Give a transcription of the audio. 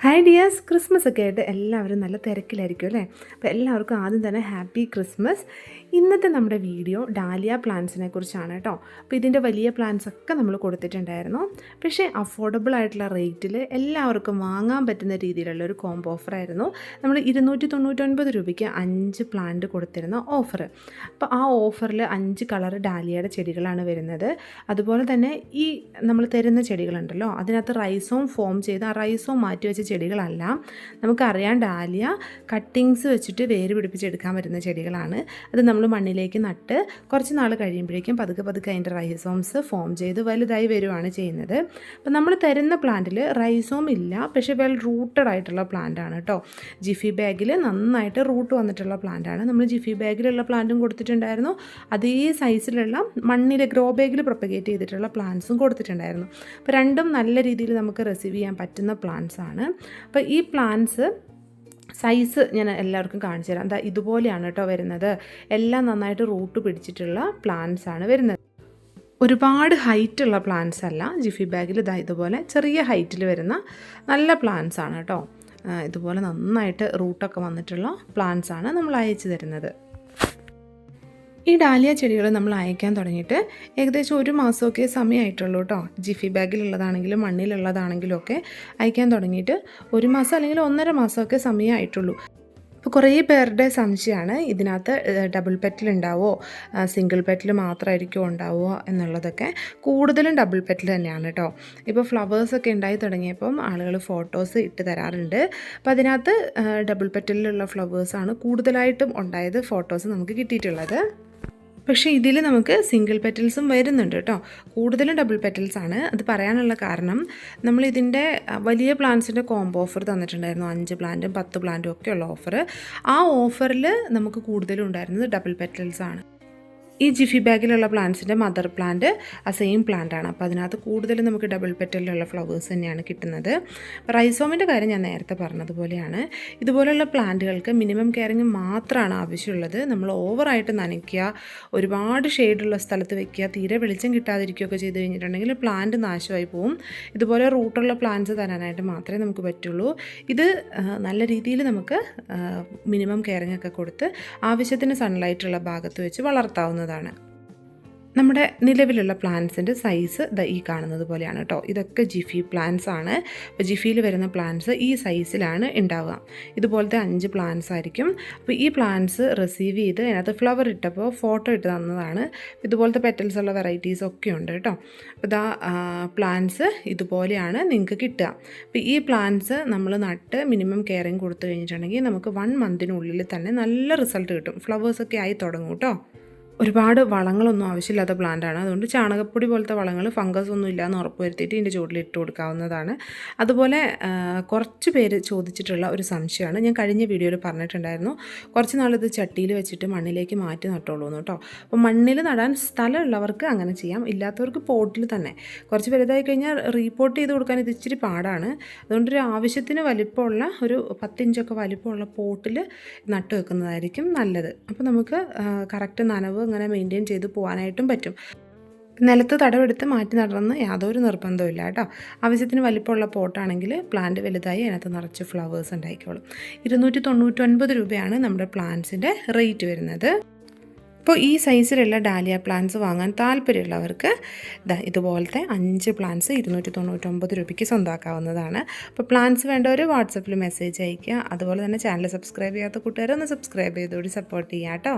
Hi dears Christmas ഒക്കെ ആയിട്ട് എല്ലാവരും നല്ല തിരക്കിലായിരിക്കും അല്ലേ? അപ്പോൾ എല്ലാവർക്കും ആദ്യം തന്നെ ഹാപ്പി ക്രിസ്മസ് ഇന്നത്തെ നമ്മുടെ വീഡിയോ ഡാലിയ പ്ലാന്റ്സിനെ കുറിച്ചാണ് കേട്ടോ. അപ്പോൾ ഇതിന്റെ വലിയ പ്ലാന്റ്സ് ഒക്കെ നമ്മൾ കൊടുത്തിട്ടുണ്ടായിരുന്നു. പക്ഷേ അഫോർഡബിൾ ആയിട്ടുള്ള റേറ്റിൽ എല്ലാവർക്കും വാങ്ങാൻ പറ്റുന്ന രീതിയിലുള്ള ഒരു കോംബോ ഓഫറായിരുന്നു നമ്മൾ ഇരുന്നൂറ്റി തൊണ്ണൂറ്റൊൻപത് രൂപയ്ക്ക് അഞ്ച് പ്ലാന്റ് കൊടുത്തിരുന്ന ഓഫർ അപ്പോൾ ആ ഓഫറിൽ അഞ്ച് കളർ ഡാലിയയുടെ ചെടികളാണ് വരുന്നത്. അതുപോലെ തന്നെ ഈ നമ്മൾ തരുന്ന ചെടികളുണ്ടല്ലോ അതിനകത്ത് റൈസോം ഫോം ചെയ്ത് ആ റൈസോം മാറ്റി വെച്ച ചെടികളല്ല. നമുക്കറിയാം ഡാലിയ കട്ടിങ്സ് വെച്ചിട്ട് വേര് പിടിപ്പിച്ചെടുക്കാൻ പറ്റുന്ന ചെടികളാണ്. അത് നമ്മൾ മണ്ണിലേക്ക് നട്ട് കുറച്ച് നാൾ കഴിയുമ്പോഴേക്കും പതുക്കെ പതുക്കെ അതിന്റെ റൈസോംസ് ഫോം ചെയ്ത് വലുതായി വരുവാണ് ചെയ്യുന്നത്. അപ്പോൾ നമ്മൾ തരുന്ന പ്ലാന്റിൽ റൈസോം ഇല്ല പക്ഷേ വെൽ റൂട്ടഡ് ആയിട്ടുള്ള പ്ലാന്റ് ആണ് കേട്ടോ ജിഫി ബാഗിൽ നന്നായിട്ട് റൂട്ട് വന്നിട്ടുള്ള പ്ലാന്റ് ആണ്. നമ്മൾ ജിഫി ബാഗിലുള്ള പ്ലാന്റും കൊടുത്തിട്ടുണ്ടായിരുന്നു. അതേ സൈസിലുള്ള മണ്ണിൽ ഗ്രോ ബാഗിൽ പ്രൊപ്പഗേറ്റ് ചെയ്തിട്ടുള്ള പ്ലാന്റ്സും കൊടുത്തിട്ടുണ്ടായിരുന്നു. അപ്പോൾ രണ്ടും നല്ല രീതിയിൽ നമുക്ക് റിസീവ് ചെയ്യാൻ പറ്റുന്ന പ്ലാന്റ്സ് ആണ്. അപ്പോൾ ഈ പ്ലാന്റ്സ് സൈസ് ഞാൻ എല്ലാവർക്കും കാണിച്ചു തരാം. എന്താ ഇതുപോലെയാണ് കേട്ടോ വരുന്നത്. എല്ലാം നന്നായിട്ട് റൂട്ട് പിടിച്ചിട്ടുള്ള പ്ലാന്റ്സ് ആണ് വരുന്നത്. ഒരുപാട് ഹൈറ്റുള്ള പ്ലാന്റ്സ് അല്ല. ജിഫി ബാഗിൽ ഇതാ ഇതുപോലെ ചെറിയ ഹൈറ്റിൽ വരുന്ന നല്ല പ്ലാന്റ്സ് ആണ് കേട്ടോ ഇതുപോലെ നന്നായിട്ട് റൂട്ടൊക്കെ വന്നിട്ടുള്ള പ്ലാന്റ്സ് ആണ് നമ്മൾ അയച്ചു തരുന്നത്. ഈ ഡാലിയ ചെടികൾ നമ്മൾ അയക്കാൻ തുടങ്ങിയിട്ട് ഏകദേശം ഒരു മാസമൊക്കെ സമയമായിട്ടുള്ളൂ കേട്ടോ. ജിഫി ബാഗിലുള്ളതാണെങ്കിലും മണ്ണിലുള്ളതാണെങ്കിലും ഒക്കെ അയക്കാൻ തുടങ്ങിയിട്ട് ഒരു മാസം അല്ലെങ്കിൽ ഒന്നര മാസമൊക്കെ സമയമായിട്ടുള്ളൂ. അപ്പോൾ കുറേ പേരുടെ സംശയമാണ് ഇതിനകത്ത് ഡബിൾ പെറ്റൽ ഉണ്ടാവോ സിംഗിൾ പെറ്റിൽ മാത്രമായിരിക്കും ഉണ്ടാവുമോ എന്നുള്ളതൊക്കെ. കൂടുതലും ഡബിൾ പെറ്റിൽ തന്നെയാണ് കേട്ടോ. ഇപ്പോൾ ഫ്ലവേഴ്സൊക്കെ ഉണ്ടായി തുടങ്ങിയപ്പം ആളുകൾ ഫോട്ടോസ് ഇട്ട് തരാറുണ്ട്. അപ്പോൾ അതിനകത്ത് ഡബിൾ പെറ്റലിലുള്ള ഫ്ലവേഴ്സാണ് കൂടുതലായിട്ടും ഉണ്ടായത് ഫോട്ടോസ് നമുക്ക് കിട്ടിയിട്ടുള്ളത്. പക്ഷേ ഇതിൽ നമുക്ക് സിംഗിൾ പെറ്റൽസും വരുന്നുണ്ട് കേട്ടോ. കൂടുതലും ഡബിൾ പെറ്റൽസ് ആണ്. അത് പറയാനുള്ള കാരണം നമ്മൾ ഇതിന്റെ വലിയ പ്ലാന്റ്സിന്റെ കോംബോ ഓഫർ തന്നിട്ടുണ്ടായിരുന്നു. അഞ്ച് പ്ലാന്റും പത്ത് പ്ലാന്റും ഒക്കെയുള്ള ഓഫർ ആ ഓഫറിൽ നമുക്ക് കൂടുതലും ഉണ്ടായിരുന്നത് ഡബിൾ പെറ്റൽസ് ആണ്. ഈ ജിഫി ബാഗിലുള്ള പ്ലാന്റ്സിന്റെ മദർ പ്ലാന്റ് ആ സെയിം പ്ലാന്റ് ആണ്. അപ്പോൾ അതിനകത്ത് കൂടുതലും നമുക്ക് ഡബിൾ പെറ്റലിലുള്ള ഫ്ലവേഴ്സ് തന്നെയാണ് കിട്ടുന്നത്. റൈസോമിന്റെ കാര്യം ഞാൻ നേരത്തെ പറഞ്ഞതുപോലെയാണ്. ഇതുപോലെയുള്ള പ്ലാന്റുകൾക്ക് മിനിമം കെയറിങ് മാത്രമാണ് ആവശ്യമുള്ളത്. നമ്മൾ ഓവറായിട്ട് നനയ്ക്കുക ഒരുപാട് ഷെയ്ഡുള്ള സ്ഥലത്ത് വെക്കുക തീരെ വെളിച്ചം കിട്ടാതിരിക്കുകയൊക്കെ ചെയ്ത് കഴിഞ്ഞിട്ടുണ്ടെങ്കിൽ പ്ലാന്റ് നാശമായി പോവും. ഇതുപോലെ റൂട്ടുള്ള പ്ലാന്റ്സ് തരാനായിട്ട് മാത്രമേ നമുക്ക് പറ്റുള്ളൂ. ഇത് നല്ല രീതിയിൽ നമുക്ക് മിനിമം കെയറിങ് ഒക്കെ കൊടുത്ത് ആവശ്യത്തിന് സൺലൈറ്റുള്ള ഭാഗത്ത് വെച്ച് വളർത്താവുന്നതാണ് നമ്മുടെ നിലവിലുള്ള പ്ലാന്റ്സിന്റെ സൈസ് ദ ഈ കാണുന്നത് പോലെയാണ് കേട്ടോ ഇതൊക്കെ ജിഫി പ്ലാന്റ്സ് ആണ്. അപ്പോൾ ജിഫിയിൽ വരുന്ന പ്ലാന്റ്സ് ഈ സൈസിലാണ് ഉണ്ടാവുക ഇതുപോലത്തെ അഞ്ച് പ്ലാന്റ്സ് ആയിരിക്കും. അപ്പോൾ ഈ പ്ലാന്റ്സ് റിസീവ് ചെയ്ത് അതിനകത്ത് ഫ്ലവർ ഇട്ടപ്പോൾ ഫോട്ടോ ഇട്ട് തന്നതാണ്. ഇതുപോലത്തെ പെറ്റൽസ് ഉള്ള വെറൈറ്റീസ് ഒക്കെ ഉണ്ട് കേട്ടോ അപ്പോൾ ഇതാ പ്ലാന്റ്സ് ഇതുപോലെയാണ് നിങ്ങൾക്ക് കിട്ടുക. അപ്പോൾ ഈ പ്ലാന്റ്സ് നമ്മൾ നട്ട് മിനിമം കെയറിങ് കൊടുത്തു കഴിഞ്ഞിട്ടുണ്ടെങ്കിൽ നമുക്ക് വൺ മന്തിനുള്ളിൽ തന്നെ നല്ല റിസൾട്ട് കിട്ടും. ഫ്ലവേഴ്സൊക്കെ ആയി തുടങ്ങും കേട്ടോ ഒരുപാട് വളങ്ങളൊന്നും ആവശ്യമില്ലാത്ത പ്ലാന്റാണ് അതുകൊണ്ട് ചാണകപ്പൊടി പോലത്തെ വളങ്ങൾ ഫംഗസ് ഒന്നും ഇല്ലയെന്ന് ഉറപ്പ് വരുത്തിയിട്ട് ഇതിന്റെ ചുവട്ടിൽ ഇട്ട് കൊടുക്കാവുന്നതാണ്. അതുപോലെ കുറച്ച് പേര് ചോദിച്ചിട്ടുള്ള ഒരു സംശയമാണ്. ഞാൻ കഴിഞ്ഞ വീഡിയോയിൽ പറഞ്ഞിട്ടുണ്ടായിരുന്നു. കുറച്ച് നാളിത് ചട്ടിയിൽ വെച്ചിട്ട് മണ്ണിലേക്ക് മാറ്റി നട്ടോളൂ എന്ന് കേട്ടോ അപ്പോൾ മണ്ണിൽ നടാൻ സ്ഥലമുള്ളവർക്ക് അങ്ങനെ ചെയ്യാം. ഇല്ലാത്തവർക്ക് പോട്ടിൽ തന്നെ. കുറച്ച് വലുതായി കഴിഞ്ഞാൽ റീപോർട്ട് ചെയ്ത് കൊടുക്കാൻ ഇത് ഇച്ചിരി പാടാണ്. അതുകൊണ്ട് ഒരു ആവശ്യത്തിന് വലിപ്പമുള്ള ഒരു പത്തിഞ്ചൊക്കെ വലിപ്പമുള്ള പോട്ടിൽ നട്ടു വെക്കുന്നതായിരിക്കും നല്ലത്. അപ്പോൾ നമുക്ക് കറക്റ്റ് നനവ് അങ്ങനെ മെയിന്റെയിൻ ചെയ്ത് പോകാനായിട്ടും പറ്റും. നിലത്ത് തടവെടുത്ത് മാറ്റി നടണമെന്ന് യാതൊരു നിർബന്ധമില്ല കേട്ടോ. ആവശ്യത്തിന് വലിപ്പമുള്ള പോട്ടാണെങ്കിൽ പ്ലാന്റ് വലുതായി അതിനകത്ത് നിറച്ച് ഫ്ലവേഴ്സ് ഉണ്ടായിക്കോളും. ഇരുന്നൂറ്റി തൊണ്ണൂറ്റൊൻപത് രൂപയാണ് നമ്മുടെ പ്ലാന്റ്സിന്റെ റേറ്റ് വരുന്നത്. അപ്പോൾ ഈ സൈസിലുള്ള ഡാലിയ പ്ലാന്റ്സ് വാങ്ങാൻ താല്പര്യമുള്ളവർക്ക് ഇതുപോലത്തെ അഞ്ച് പ്ലാന്റ്സ് ഇരുന്നൂറ്റി തൊണ്ണൂറ്റൊമ്പത് രൂപയ്ക്ക് സ്വന്തമാക്കാവുന്നതാണ് അപ്പോൾ പ്ലാന്റ്സ് വേണ്ടവർ വാട്സപ്പിൽ മെസ്സേജ് അയയ്ക്കുക. അതുപോലെ തന്നെ ചാനൽ സബ്സ്ക്രൈബ് ചെയ്യാത്ത കൂട്ടുകാരെ ഒന്ന് സബ്സ്ക്രൈബ് ചെയ്തുകൂടി സപ്പോർട്ട് ചെയ്യാം കേട്ടോ.